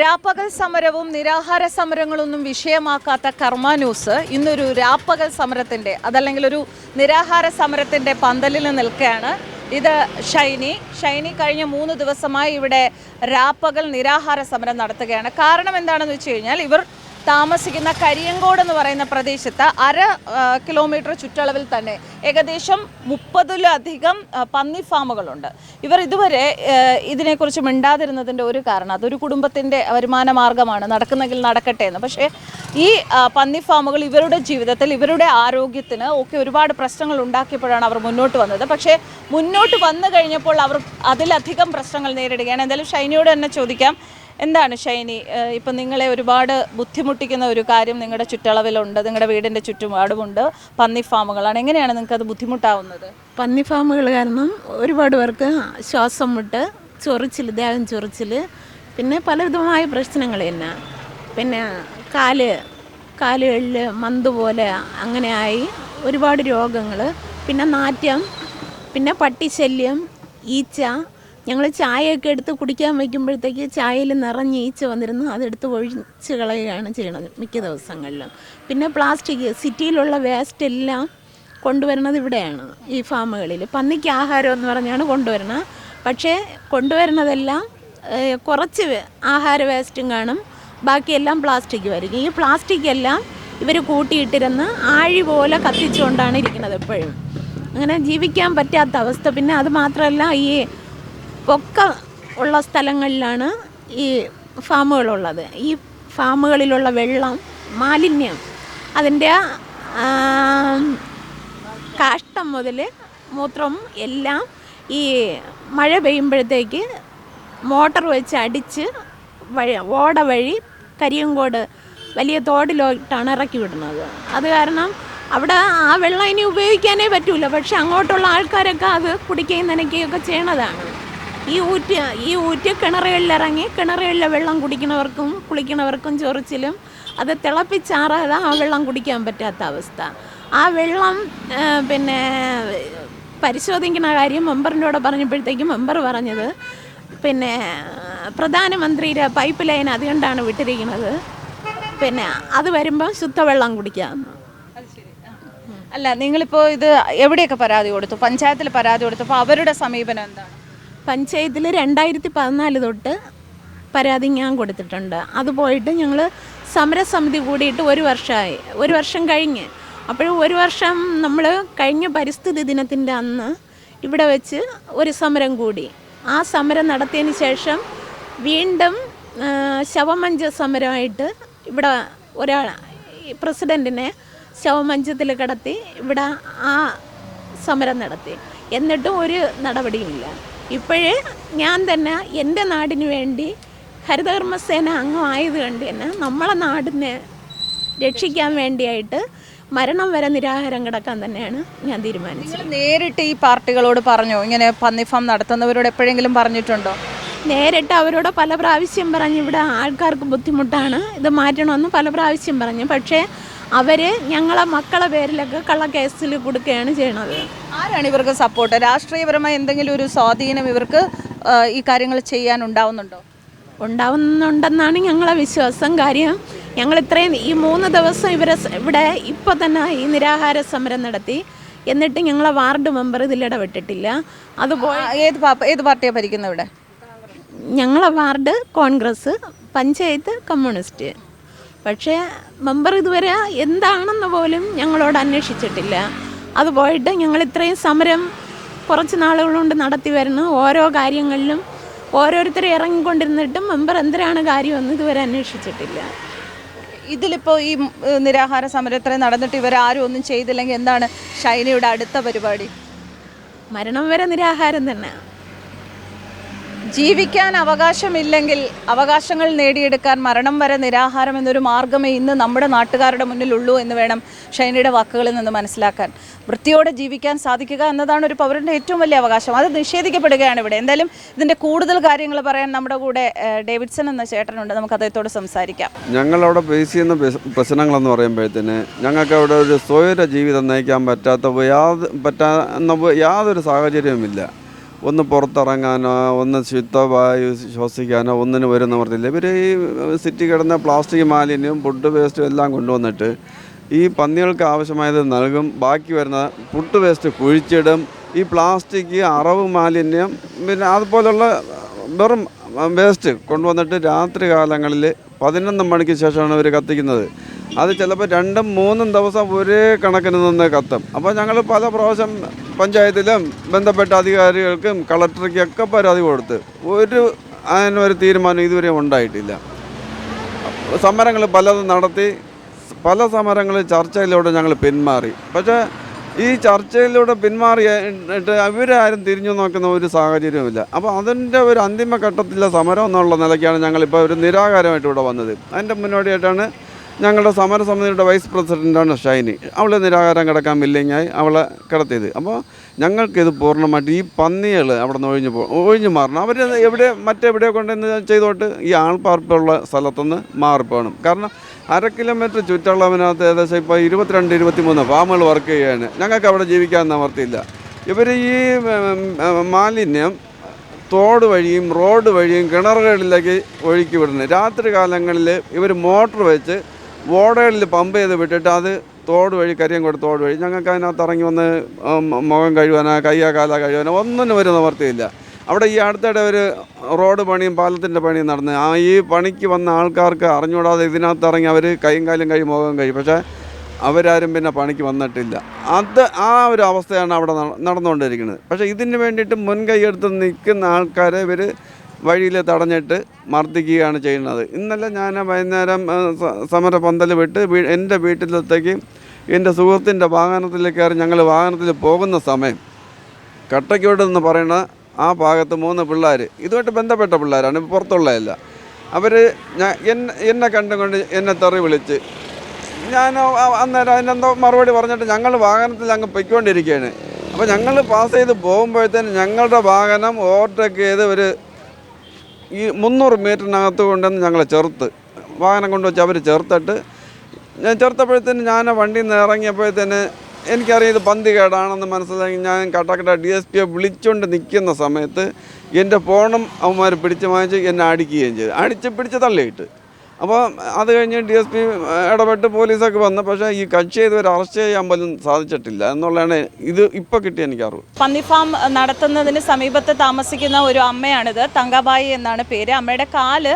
രാപ്പകൽ സമരവും നിരാഹാര സമരങ്ങളൊന്നും വിഷയമാക്കാത്ത കർമ്മ ന്യൂസ് ഇന്നൊരു രാപ്പകൽ സമരത്തിന്റെ അതല്ലെങ്കിൽ ഒരു നിരാഹാര സമരത്തിന്റെ പന്തലിൽ നിൽക്കുകയാണ്. ഇത് ഷൈനി. ഷൈനി കഴിഞ്ഞ മൂന്ന് ദിവസമായി ഇവിടെ രാപ്പകൽ നിരാഹാര സമരം നടത്തുകയാണ്. കാരണം എന്താണെന്ന് വെച്ച് കഴിഞ്ഞാൽ ഇവർ താമസിക്കുന്ന കരിയങ്കോട് എന്ന് പറയുന്ന പ്രദേശത്ത് അര കിലോമീറ്റർ ചുറ്റളവിൽ തന്നെ ഏകദേശം മുപ്പതിലധികം പന്നി ഫാമുകളുണ്ട്. ഇവർ ഇതുവരെ ഇതിനെക്കുറിച്ച് മിണ്ടാതിരുന്നതിന്റെ ഒരു കാരണം അതൊരു കുടുംബത്തിന്റെ വരുമാന മാർഗമാണ്. നടക്കുന്നെങ്കിൽ നടക്കട്ടെ എന്ന്. പക്ഷേ ഈ പന്നി ഫാമുകൾ ഇവരുടെ ജീവിതത്തിൽ ഇവരുടെ ആരോഗ്യത്തിന് ഒക്കെ ഒരുപാട് പ്രശ്നങ്ങൾ ഉണ്ടാക്കിയപ്പോഴാണ് അവർ മുന്നോട്ട് വന്നത്. പക്ഷേ മുന്നോട്ട് വന്നു കഴിഞ്ഞപ്പോൾ അവർ അതിലധികം പ്രശ്നങ്ങൾ നേരിടുകയാണ്. എന്തായാലും ഷൈനിയോട് തന്നെ ചോദിക്കാം എന്താണ് ഷൈനി? ഇപ്പം നിങ്ങളെ ഒരുപാട് ബുദ്ധിമുട്ടിക്കുന്ന ഒരു കാര്യം നിങ്ങളുടെ ചുറ്റളവിലുണ്ട് നിങ്ങളുടെ വീടിന്റെ ചുറ്റുപാടുമുണ്ട്. പന്നി ഫാമുകളാണ്. എങ്ങനെയാണ് നിങ്ങൾക്ക് അത് ബുദ്ധിമുട്ടാവുന്നത്? പന്നി ഫാമുകൾ കാരണം ഒരുപാട് പേർക്ക് ശ്വാസം മുട്ട് ചൊറിച്ചിൽ ദേഹം ചൊറിച്ചിൽ പിന്നെ പലവിധമായ പ്രശ്നങ്ങൾ തന്നെ. പിന്നെ കാൽ കാലുകളിൽ മന്ത് പോലെ അങ്ങനെയായി ഒരുപാട് രോഗങ്ങൾ. പിന്നെ നാറ്റം പിന്നെ പട്ടിശല്യം ഈച്ച ഞങ്ങൾ ചായയൊക്കെ എടുത്ത് കുടിക്കാൻ വയ്ക്കുമ്പോഴത്തേക്ക് ചായയിൽ നിറഞ്ഞ് ഈച്ച വന്നിരുന്നു. അതെടുത്ത് ഒഴിച്ച് കളയുകയാണ് ചെയ്യണത് മിക്ക ദിവസങ്ങളിലും. പിന്നെ പ്ലാസ്റ്റിക് സിറ്റിയിലുള്ള വേസ്റ്റ് എല്ലാം കൊണ്ടുവരുന്നത് ഇവിടെയാണ് ഈ ഫാമുകളിൽ പന്നിക്ക് ആഹാരം എന്ന് പറഞ്ഞാണ് കൊണ്ടുവരുന്നത് പക്ഷേ കൊണ്ടുവരുന്നതെല്ലാം കുറച്ച് ആഹാര വേസ്റ്റും കാണും. ബാക്കിയെല്ലാം പ്ലാസ്റ്റിക് വരും ഈ പ്ലാസ്റ്റിക് എല്ലാം ഇവർ കൂട്ടിയിട്ടിരുന്ന് ആഴി പോലെ കത്തിച്ചുകൊണ്ടാണ് ഇരിക്കുന്നത് എപ്പോഴും. അങ്ങനെ ജീവിക്കാൻ പറ്റാത്ത അവസ്ഥ. പിന്നെ അത് മാത്രമല്ല ഈ പൊക്ക ഉള്ള സ്ഥലങ്ങളിലാണ് ഈ ഫാമുകളുള്ളത്. ഈ ഫാമുകളിലുള്ള വെള്ളം മാലിന്യം അതിന്റെ കാഷ്ടം മുതൽ മൂത്രം എല്ലാം ഈ മഴ പെയ്യുമ്പോഴത്തേക്ക് മോട്ടർ വെച്ച് അടിച്ച് വഴി ഓട വഴി കരിയങ്കോട് വലിയ തോടിലോട്ടാണ് ഇറക്കി വിടുന്നത്. അത് കാരണം അവിടെ ആ വെള്ളം ഇനി ഉപയോഗിക്കാനേ പറ്റൂല. പക്ഷെ അങ്ങോട്ടുള്ള ആൾക്കാരൊക്കെ അത് കുടിക്കുകയും നനയ്ക്കുകയും ഒക്കെ ചെയ്യണതാണ്. ഈ ഊറ്റ ഈ ഊറ്റ് കിണറുകളിലിറങ്ങി കിണറുകളിലെ വെള്ളം കുടിക്കുന്നവർക്കും കുളിക്കുന്നവർക്കും ചൊറിച്ചിലും അത് തിളപ്പിച്ചാറാതെ ആ വെള്ളം കുടിക്കാൻ പറ്റാത്ത അവസ്ഥ. ആ വെള്ളം പിന്നെ പരിശോധിക്കുന്ന കാര്യം മെമ്പറിന്റെ പറഞ്ഞപ്പോഴത്തേക്കും മെമ്പർ പറഞ്ഞത് പിന്നെ പ്രധാനമന്ത്രിയുടെ പൈപ്പ് ലൈൻ അതുകൊണ്ടാണ് വിട്ടിരിക്കുന്നത്. പിന്നെ അത് വരുമ്പോൾ ശുദ്ധവെള്ളം കുടിക്കാം. അല്ല നിങ്ങളിപ്പോൾ ഇത് എവിടെയൊക്കെ പരാതി കൊടുത്തു? പഞ്ചായത്തിൽ പരാതി കൊടുത്തു അപ്പോൾ അവരുടെ സമീപനം എന്താണ്? പഞ്ചായത്തിൽ രണ്ടായിരത്തി പതിനാല് തൊട്ട് പരാതി ഞാൻ കൊടുത്തിട്ടുണ്ട്. അത് പോയിട്ട് ഞങ്ങൾ സമരസമിതി കൂടിയിട്ട് ഒരു വർഷമായി ഒരു വർഷം കഴിഞ്ഞ്. അപ്പോഴും ഒരു വർഷം നമ്മൾ കഴിഞ്ഞ പരിസ്ഥിതി ദിനത്തിന്റെ അന്ന് ഇവിടെ വെച്ച് ഒരു സമരം കൂടി. ആ സമരം നടത്തിയതിന് ശേഷം വീണ്ടും ശവമഞ്ച സമരമായിട്ട് ഇവിടെ ഒരാൾ പ്രസിഡന്റിനെ ശവമഞ്ചത്തിൽ കടത്തി ഇവിടെ ആ സമരം നടത്തി. എന്നിട്ടും ഒരു നടപടിയില്ല ഇപ്പോഴേ ഞാൻ തന്നെ എന്റെ നാടിന് വേണ്ടി ഹരിതകർമ്മസേന അംഗമായത് കൊണ്ട് തന്നെ നമ്മളെ നാടിനെ രക്ഷിക്കാൻ വേണ്ടിയായിട്ട് മരണം വരെ നിരാഹാരം കിടക്കാൻ തന്നെയാണ് ഞാൻ തീരുമാനിച്ചത്. നേരിട്ട് ഈ പാർട്ടികളോട് പറഞ്ഞു? ഇങ്ങനെ പന്നിഫാം നടത്തുന്നവരോട് എപ്പോഴെങ്കിലും പറഞ്ഞിട്ടുണ്ടോ? നേരിട്ട് അവരോട് പല പ്രാവശ്യം പറഞ്ഞു ഇവിടെ ആൾക്കാർക്ക് ബുദ്ധിമുട്ടാണ്. ഇത് മാറ്റണമെന്ന് പല പ്രാവശ്യം പറഞ്ഞു. പക്ഷേ അവർ ഞങ്ങളെ മക്കളെ പേരിലൊക്കെ കള്ളക്കേസിൽ കൊടുക്കുകയാണ് ചെയ്യണത്. ആരാണ് ഇവർക്ക് സപ്പോർട്ട് രാഷ്ട്രീയപരമായ എന്തെങ്കിലും ഒരു സ്വാധീനം ഇവർക്ക് ഈ കാര്യങ്ങൾ ചെയ്യാൻ ഉണ്ടാവുന്നുണ്ടോ ഉണ്ടാവുന്നുണ്ടെന്നാണ് ഞങ്ങളെ വിശ്വാസം. കാര്യം ഞങ്ങൾ ഇത്രയും ഈ മൂന്ന് ദിവസം ഇവരെ ഇവിടെ ഇപ്പോൾ തന്നെ ഈ നിരാഹാര സമരം നടത്തി. എന്നിട്ട് ഞങ്ങളെ വാർഡ് മെമ്പർ ഇതിൽ ഇടപെട്ടിട്ടില്ല. അതുപോലെ ഏത് പാപ്പ ഏത് പാർട്ടിയാണ് ഭരിക്കുന്നത് ഇവിടെ? ഞങ്ങളെ വാർഡ് കോൺഗ്രസ് പഞ്ചായത്ത് കമ്മ്യൂണിസ്റ്റ്. പക്ഷേ മെമ്പർ ഇതുവരെ എന്താണെന്ന് പോലും ഞങ്ങളോട് അന്വേഷിച്ചിട്ടില്ല. അത് പോയിട്ട് ഞങ്ങൾ ഇത്രയും സമരം കുറച്ച് നാളുകൾ കൊണ്ട് നടത്തി വരുന്നു. ഓരോ കാര്യങ്ങളിലും ഓരോരുത്തർ ഇറങ്ങിക്കൊണ്ടിരുന്നിട്ടും മെമ്പർ എന്തിനാണ് കാര്യമെന്ന് ഇതുവരെ അന്വേഷിച്ചിട്ടില്ല. ഇതിലിപ്പോൾ ഈ നിരാഹാര സമരം നിരാഹാര സമരത്തിൽ നടന്നിട്ട് ഇവരാരും ഒന്നും ചെയ്തില്ലെങ്കിൽ എന്താണ് ഷൈനയുടെ അടുത്ത പരിപാടി? മരണം വരെ നിരാഹാരം തന്നെ. ജീവിക്കാൻ അവകാശമില്ലെങ്കിൽ അവകാശങ്ങൾ നേടിയെടുക്കാൻ മരണം വരെ നിരാഹാരം എന്നൊരു മാർഗമേ ഇന്ന് നമ്മുടെ നാട്ടുകാരുടെ മുന്നിലുള്ളൂ എന്ന് വേണം ഷൈനയുടെ വാക്കുകളിൽ നിന്ന് മനസ്സിലാക്കാൻ. വൃത്തിയോടെ ജീവിക്കാൻ സാധിക്കുക എന്നതാണ് ഒരു പൗരന്റെ ഏറ്റവും വലിയ അവകാശം. അത് നിഷേധിക്കപ്പെടുകയാണ് ഇവിടെ. എന്തായാലും ഇതിന്റെ കൂടുതൽ കാര്യങ്ങൾ പറയാൻ നമ്മുടെ കൂടെ ഡേവിഡ്സൺ എന്ന ചേട്ടനുണ്ട്. നമുക്ക് അദ്ദേഹത്തോട് സംസാരിക്കാം. ഞങ്ങളവിടെ ഫേസ് ചെയ്യുന്ന പ്രശ്- പ്രശ്നങ്ങളെന്ന് പറയുമ്പോഴത്തേന് ഞങ്ങൾക്ക് അവിടെ ഒരു സ്വയര ജീവിതം നയിക്കാൻ പറ്റാത്ത യാതൊ പറ്റാവുന്ന യാതൊരു സാഹചര്യവുമില്ല. ഒന്ന് പുറത്തിറങ്ങാനോ ഒന്ന് ശുദ്ധവായു ശ്വസിക്കാനോ ഒന്നിനും ഒരു നിവർത്തില്ല ഇവർ ഈ സിറ്റി കിടന്ന പ്ലാസ്റ്റിക് മാലിന്യവും ഫുഡ് വേസ്റ്റും എല്ലാം കൊണ്ടുവന്നിട്ട് ഈ പന്നികൾക്ക് ആവശ്യമായത് നൽകും. ബാക്കി വരുന്ന ഫുഡ് വേസ്റ്റ് കുഴിച്ചിടും. ഈ പ്ലാസ്റ്റിക് അറവ് മാലിന്യം പിന്നെ അതുപോലുള്ള വെറും വേസ്റ്റ് കൊണ്ടുവന്നിട്ട് രാത്രി കാലങ്ങളിൽ പതിനൊന്ന് മണിക്ക് ശേഷമാണ് ഇവർ കത്തിക്കുന്നത്. അത് ചിലപ്പോൾ രണ്ടും മൂന്നും ദിവസം ഒരേ കണക്കിന് നിന്ന് കത്തും. അപ്പോൾ ഞങ്ങൾ പല പ്രാവശ്യം പഞ്ചായത്തിലും ബന്ധപ്പെട്ട അധികാരികൾക്കും കളക്ടർക്കൊക്കെ പരാതി കൊടുത്ത് ഒരു അതിനൊരു തീരുമാനം ഇതുവരെ ഉണ്ടായിട്ടില്ല. സമരങ്ങൾ പലതും നടത്തി പല സമരങ്ങൾ ചർച്ചയിലൂടെ ഞങ്ങൾ പിന്മാറി. പക്ഷേ ഈ ചർച്ചയിലൂടെ പിന്മാറിയിട്ട് ഇവരാരും തിരിഞ്ഞു നോക്കുന്ന ഒരു സാഹചര്യവുമില്ല. അപ്പോൾ അതിന്റെ ഒരു അന്തിമ ഘട്ടത്തിലെ സമരം എന്നുള്ള നിലയ്ക്കാണ് ഞങ്ങളിപ്പോൾ ഒരു നിരാകാരമായിട്ട് ഇവിടെ വന്നത്. അതിന്റെ മുന്നോടിയായിട്ടാണ് ഞങ്ങളുടെ സമരസമിതിയുടെ വൈസ് പ്രസിഡന്റാണ് ഷൈനി. അവൾ നിരാകാരം കിടക്കാൻ വില്ലിങ്ങായി അവളെ കിടത്തിയത്. അപ്പോൾ ഞങ്ങൾക്കിത് പൂർണമായിട്ട് ഈ പന്നികൾ അവിടെ നിന്ന് ഒഴിഞ്ഞു പോ ഒഴിഞ്ഞു മാറണം. അവർ എവിടെ മറ്റെവിടെ കൊണ്ടുവന്ന് ചെയ്തോട്ട് ഈ ആൾപ്പാർപ്പുള്ള സ്ഥലത്തുനിന്ന് മാറിപ്പോകണം. കാരണം അര കിലോമീറ്റർ ചുറ്റളവിനകത്ത് ഏകദേശം ഇപ്പോൾ ഇരുപത്തിരണ്ട് ഇരുപത്തിമൂന്ന് ഫാമുകൾ വർക്ക് ചെയ്യുകയാണ്. ഞങ്ങൾക്ക് അവിടെ ജീവിക്കാൻ നിവർത്തിയില്ല. ഇവർ ഈ മാലിന്യം തോട് വഴിയും റോഡ് വഴിയും കിണറുകളിലേക്ക് ഒഴുക്കി വിടുന്നത് രാത്രി കാലങ്ങളിൽ ഇവർ മോട്ടർ വെച്ച് ഓടകളിൽ പമ്പ് ചെയ്ത് വിട്ടിട്ട് അത് തോട് വഴി കരിയങ്കോട് തോട് വഴി ഞങ്ങൾക്ക് അതിനകത്ത് ഇറങ്ങി വന്ന് മുഖം കഴുകാനോ കയ്യാ കാല കഴുകാനോ ഒന്നും ഒരു നിവർത്തിയില്ല. അവിടെ ഈ അടുത്തിടെ ഒരു റോഡ് പണിയും പാലത്തിന്റെ പണിയും നടന്ന് ആ ഈ പണിക്ക് വന്ന ആൾക്കാർക്ക് അറിഞ്ഞുകൂടാതെ ഇതിനകത്ത് ഇറങ്ങി അവർ കൈയും കാലും കഴിയും മുഖം കഴിയും. പക്ഷേ അവരാരും പിന്നെ പണിക്ക് വന്നിട്ടില്ല. അത് ആ ഒരു അവസ്ഥയാണ് അവിടെ നടന്നുകൊണ്ടിരിക്കുന്നത്. പക്ഷേ ഇതിന് വേണ്ടിയിട്ട് മുൻകൈയെടുത്ത് നിൽക്കുന്ന ആൾക്കാരെ ഇവർ വഴിയിൽ തടഞ്ഞിട്ട് മർദ്ദിക്കുകയാണ് ചെയ്യുന്നത്. ഇന്നലെ ഞാൻ വൈകുന്നേരം സമര പന്തൽ വിട്ട് എന്റെ വീട്ടിലത്തേക്ക് എന്റെ സുഹൃത്തിന്റെ വാഹനത്തിൽ കയറി ഞങ്ങൾ വാഹനത്തിൽ പോകുന്ന സമയം കട്ടക്കോട് എന്ന് പറയുന്ന ആ ഭാഗത്ത് മൂന്ന് പിള്ളേർ ഇതുമായിട്ട് ബന്ധപ്പെട്ട പിള്ളേരാണ് പുറത്തുള്ളതല്ല. അവർ ഞാൻ എന്നെ എന്നെ കണ്ടുകൊണ്ട് എന്നെ തെറി വിളിച്ച് ഞാൻ അന്നേരം അതിനെന്തോ മറുപടി പറഞ്ഞിട്ട് ഞങ്ങൾ വാഹനത്തിൽ അങ്ങ് പൊയ്ക്കൊണ്ടിരിക്കുകയാണ്. അപ്പോൾ ഞങ്ങൾ പാസ് ചെയ്ത് പോകുമ്പോഴത്തേന് ഞങ്ങളുടെ വാഹനം ഓവർടേക്ക് ചെയ്ത് ഒരു ഈ മുന്നൂറ് മീറ്ററിനകത്ത് കൊണ്ടുവന്ന് ഞങ്ങളെ ചെറുത്ത്. വാഹനം കൊണ്ടുവച്ച് അവർ ചേർത്തിട്ട് ഞാൻ ചേർത്തപ്പോഴത്തേന് ഞാൻ വണ്ടിയിൽ നിന്ന് ഇറങ്ങിയപ്പോഴത്തേന് എനിക്കറിയാം ഇത് പന്തി കേടാണെന്ന് മനസ്സിലാക്കി ഞാൻ കട്ടക്കട്ട ഡി എസ് പിയെ വിളിച്ചുകൊണ്ട് നിൽക്കുന്ന സമയത്ത് എന്റെ ഫോണും അവന്മാർ പിടിച്ച് വാങ്ങിച്ച് എന്നെ അടിക്കുകയും ചെയ്തു. അടിച്ച് പിടിച്ച് തള്ളിയിട്ട്. അപ്പോൾ അത് കഴിഞ്ഞ് ഡി എസ് പി ഇടപെട്ട് പോലീസൊക്കെ വന്ന്. പക്ഷേ ഈ കക്ഷി ഇതുവരെ അറസ്റ്റ് ചെയ്യാൻ പോലും സാധിച്ചിട്ടില്ല എന്നുള്ളതാണ് ഇത് ഇപ്പോൾ കിട്ടിയ എനിക്ക് അറിവ്. പന്നി ഫാം നടത്തുന്നതിന് സമീപത്ത് താമസിക്കുന്ന ഒരു അമ്മയാണിത്. തങ്കബായി എന്നാണ് പേര്. അമ്മയുടെ കാൽ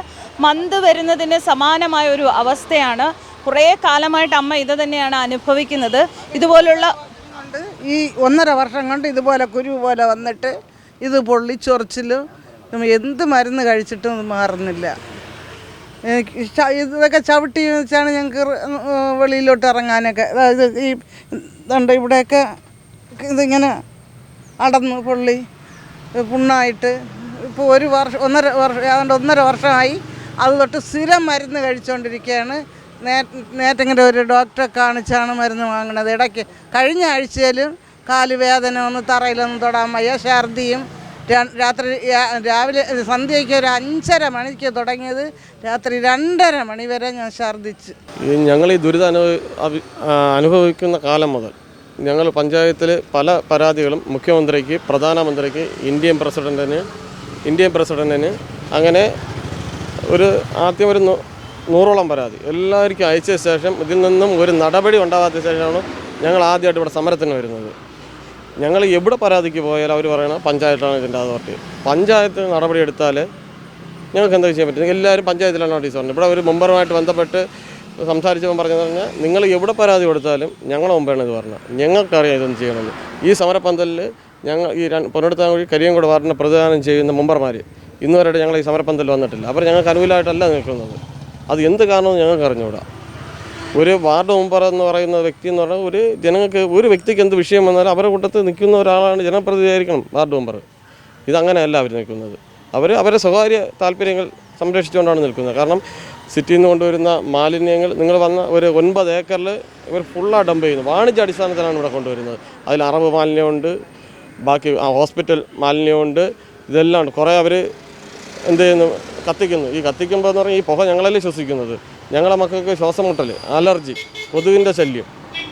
മന്ത് വരുന്നതിന് സമാനമായ ഒരു അവസ്ഥയാണ്. കുറേ കാലമായിട്ട് അമ്മ ഇത് തന്നെയാണ് അനുഭവിക്കുന്നത്. ഇതുപോലുള്ള കൊണ്ട് ഈ ഒന്നര വർഷം കൊണ്ട് ഇതുപോലെ കുരു പോലെ വന്നിട്ട് ഇത് പൊള്ളിച്ചൊറിച്ചിലും എന്ത് മരുന്ന് കഴിച്ചിട്ടും ഇത് മാറുന്നില്ല. ഇതൊക്കെ ചവിട്ടി വെച്ചാണ് ഞങ്ങൾക്ക് വെളിയിലോട്ട് ഇറങ്ങാനൊക്കെ. അതായത് ഈ ഇതുണ്ട് ഇവിടെയൊക്കെ ഇതിങ്ങനെ അടന്ന് പൊള്ളി പുണ്ണായിട്ട്. ഇപ്പോൾ ഒരു വർഷം ഒന്നര വർഷം ഏതാണ്ട് ഒന്നര വർഷമായി അത് തൊട്ട് സ്ഥിരം മരുന്ന് കഴിച്ചുകൊണ്ടിരിക്കുകയാണ് നേ നേറ്റങ്ങനെ ഒരു ഡോക്ടറെ കാണിച്ചാണ് മരുന്ന് വാങ്ങണത്. ഇടയ്ക്ക് കഴിഞ്ഞ ആഴ്ചയിലും കാൽ വേദന ഒന്ന് തറയിലൊന്നും തൊടാൻ വയ്യ ഛർദിയും രാത്രി രാവിലെ സന്ധ്യയ്ക്ക് ഒരു അഞ്ചര മണിക്ക് തുടങ്ങിയത് രാത്രി രണ്ടര മണി വരെ ഞാൻ ഛർദ്ദിച്ച് ഞങ്ങൾ ഈ ദുരിതം അനുഭവ അനുഭവിക്കുന്ന കാലം മുതൽ ഞങ്ങൾ പഞ്ചായത്തിൽ പല പരാതികളും മുഖ്യമന്ത്രിക്ക് പ്രധാനമന്ത്രിക്ക് ഇന്ത്യൻ പ്രസിഡന്റിന് ഇന്ത്യൻ പ്രസിഡന്റിന് അങ്ങനെ ഒരു ആദ്യം ഒരു നൂറോളം പരാതി. എല്ലാവർക്കും അയച്ച ശേഷം ഇതിൽ നിന്നും ഒരു നടപടി ഉണ്ടാകാത്ത ശേഷമാണ് ഞങ്ങൾ ആദ്യമായിട്ട് ഇവിടെ സമരത്തിന് വരുന്നത്. ഞങ്ങൾ എവിടെ പരാതിക്ക് പോയാലും അവർ പറയണ പഞ്ചായത്താണ് ഇതിന്റെ അതോറിറ്റി പഞ്ചായത്ത് നടപടി എടുത്താൽ ഞങ്ങൾക്ക് എന്താ ചെയ്യാൻ പറ്റും എല്ലാവരും പഞ്ചായത്തിലാണ് നോട്ടീസ് പറഞ്ഞത് ഇവിടെ ഒരു മെമ്പറുമായിട്ട് ബന്ധപ്പെട്ട് സംസാരിച്ചപ്പോൾ പറഞ്ഞതെന്ന് പറഞ്ഞാൽ നിങ്ങൾ എവിടെ പരാതി കൊടുത്താലും ഞങ്ങളെ മുമ്പാണ് ഇത് പറഞ്ഞത് ഞങ്ങൾക്കറിയാം ഇതൊന്നും ചെയ്യണമെന്ന്. ഈ സമരപ്പന്തലിൽ ഞങ്ങൾ ഈ രണ്ട് വഴി കരിയങ്കോട് വാർഡിനെ പ്രതിദാനം ചെയ്യുന്ന മെമ്പർമാർ ഇന്നുവരെ ഞങ്ങൾ ഈ സമരപ്പന്തലിൽ വന്നിട്ടില്ല. അവർ ഞങ്ങൾക്ക് അനുകൂലമായിട്ടല്ല നിൽക്കുന്നത്. അത് എന്ത് കാരണമെന്ന് ഞങ്ങൾക്ക് അറിഞ്ഞുകൂടാ. ഒരു വാർഡ് മെമ്പർ എന്ന് പറയുന്ന വ്യക്തി എന്ന് പറഞ്ഞാൽ ഒരു ജനങ്ങൾക്ക് ഒരു വ്യക്തിക്ക് എന്ത് വിഷയം വന്നാലും അവരുടെ കൂട്ടത്തിൽ നിൽക്കുന്ന ഒരാളാണ് ജനപ്രതിനിധിയായിരിക്കണം വാർഡ് മെമ്പർ. ഇതങ്ങനെയല്ല അവർ നിൽക്കുന്നത്. അവർ അവരുടെ സ്വകാര്യ താല്പര്യങ്ങൾ സംരക്ഷിച്ചുകൊണ്ടാണ് നിൽക്കുന്നത്. കാരണം സിറ്റിയിൽ നിന്ന് കൊണ്ടുവരുന്ന മാലിന്യങ്ങൾ നിങ്ങൾ വന്ന ഒരു ഒൻപത് ഏക്കറിൽ ഇവർ ഫുള്ളാണ് ഡംപ് ചെയ്യുന്നത് വാണിജ്യ അടിസ്ഥാനത്തിലാണ് ഇവിടെ കൊണ്ടുവരുന്നത്. അതിൽ അറവ് മാലിന്യമുണ്ട് ബാക്കി ഹോസ്പിറ്റൽ മാലിന്യമുണ്ട് ഇതെല്ലാം കുറേ അവർ എന്ത് ചെയ്യുന്നു? കത്തിക്കുന്നു. ഈ കത്തിക്കുമ്പോൾ എന്ന് പറഞ്ഞാൽ ഈ പുക ഞങ്ങളല്ലേ ശ്വസിക്കുന്നത്. ഞങ്ങളെ മക്കൾക്ക് ശ്വാസം മുട്ടൽ അലർജി കൊതുകിന്റെ ശല്യം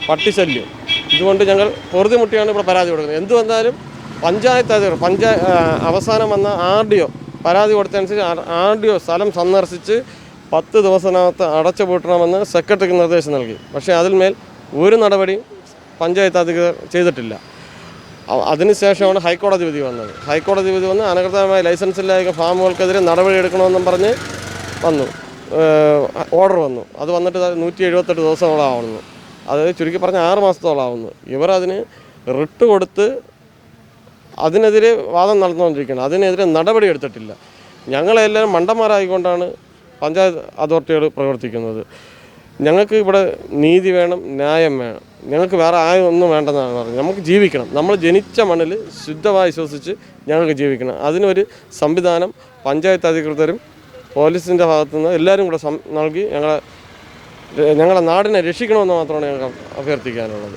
പട്ടിശല്യം ഇതുകൊണ്ട് ഞങ്ങൾ പൊറുതി മുട്ടിയാണ് ഇവിടെ പരാതി കൊടുക്കുന്നത്. എന്ത് വന്നാലും പഞ്ചായത്ത് അധികൃതർ പഞ്ചായ അവസാനം വന്ന ആർ ഡി ഒ പരാതി കൊടുത്തനുസരിച്ച് ആർ ഡി ഒ സ്ഥലം സന്ദർശിച്ച് പത്ത് ദിവസത്തിനകത്ത് അടച്ചു പൂട്ടണമെന്ന് സെക്രട്ടറിക്ക് നിർദ്ദേശം നൽകി. പക്ഷേ അതിന്മേൽ ഒരു നടപടിയും പഞ്ചായത്ത് അധികൃതർ ചെയ്തിട്ടില്ല. അതിനുശേഷമാണ് ഹൈക്കോടതി വിധി വന്നത്. ഹൈക്കോടതി വിധി വന്ന് അനധികൃതമായ ലൈസൻസ് ഇല്ലാത്ത ഫാമുകൾക്കെതിരെ നടപടി എടുക്കണമെന്നും പറഞ്ഞ് വന്നു. ഓർഡർ വന്നു. അത് വന്നിട്ട് നൂറ്റി എഴുപത്തെട്ട് ദിവസത്തോളം ആവുന്നു. അത് ചുരുക്കി പറഞ്ഞ ആറ് മാസത്തോളം ആവുന്നു. ഇവർ അതിന് റിട്ട് കൊടുത്ത് അതിനെതിരെ വാദം നടന്നുകൊണ്ടിരിക്കുകയാണ്. അതിനെതിരെ നടപടി എടുത്തിട്ടില്ല. ഞങ്ങളെല്ലാവരും മണ്ടന്മാരായിക്കൊണ്ടാണ് പഞ്ചായത്ത് അതോറിറ്റികൾ പ്രവർത്തിക്കുന്നത്. ഞങ്ങൾക്ക് ഇവിടെ നീതി വേണം ന്യായം വേണം. ഞങ്ങൾക്ക് വേറെ ആയം ഒന്നും വേണ്ടെന്നാണ് പറഞ്ഞത്. നമുക്ക് ജീവിക്കണം. നമ്മൾ ജനിച്ച മണ്ണിൽ ശുദ്ധമായി ശ്വസിച്ച് ഞങ്ങൾക്ക് ജീവിക്കണം. അതിനൊരു സംവിധാനം പഞ്ചായത്ത് അധികൃതരും പോലീസിന്റെ ഭാഗത്തുനിന്ന് എല്ലാവരും കൂടെ നൽകി ഞങ്ങളെ ഞങ്ങളെ നാടിനെ രക്ഷിക്കണമെന്ന് മാത്രമാണ് ഞങ്ങൾ അഭ്യർത്ഥിക്കാനുള്ളത്.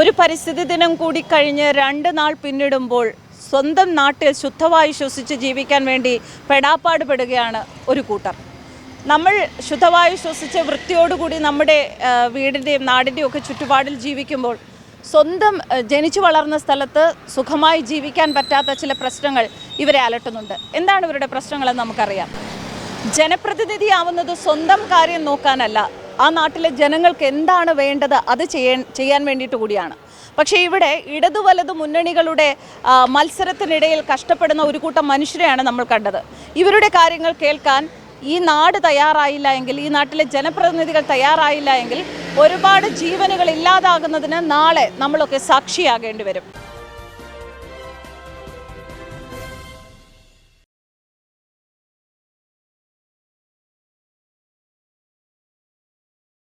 ഒരു പരിസ്ഥിതി ദിനം കൂടി കഴിഞ്ഞ് രണ്ട് നാൾ പിന്നിടുമ്പോൾ സ്വന്തം നാട്ടിൽ ശുദ്ധവായു ശ്വസിച്ച് ജീവിക്കാൻ വേണ്ടി പെടാപ്പാട് പെടുകയാണ് ഒരു കൂട്ടർ. നമ്മൾ ശുദ്ധവായു ശ്വസിച്ച് വൃത്തിയോടുകൂടി നമ്മുടെ വീടിന്റെയും നാടിന്റെയും ഒക്കെ ചുറ്റുപാടിൽ ജീവിക്കുമ്പോൾ സ്വന്തം ജനിച്ചു വളർന്ന സ്ഥലത്ത് സുഖമായി ജീവിക്കാൻ പറ്റാത്ത ചില പ്രശ്നങ്ങൾ ഇവരെ അലട്ടുന്നുണ്ട്. എന്താണ് ഇവരുടെ പ്രശ്നങ്ങളെന്ന് നമുക്കറിയാം. ജനപ്രതിനിധിയാവുന്നത് സ്വന്തം കാര്യം നോക്കാനല്ല. ആ നാട്ടിലെ ജനങ്ങൾക്ക് എന്താണ് വേണ്ടത് അത് ചെയ്യാൻ ചെയ്യാൻ വേണ്ടിയിട്ട് കൂടിയാണ്. പക്ഷേ ഇവിടെ ഇടതു വലതു മുന്നണികളുടെ മത്സരത്തിനിടയിൽ കഷ്ടപ്പെടുന്ന ഒരു കൂട്ടം മനുഷ്യരെയാണ് നമ്മൾ കണ്ടത്. ഇവരുടെ കാര്യങ്ങൾ കേൾക്കാൻ ഈ നാട് തയ്യാറായില്ല എങ്കിൽ ഈ നാട്ടിലെ ജനപ്രതിനിധികൾ തയ്യാറായില്ല എങ്കിൽ ഒരുപാട് ജീവനുകൾ ഇല്ലാതാകുന്നതിന് നാളെ നമ്മളൊക്കെ സാക്ഷിയാകേണ്ടി വരും.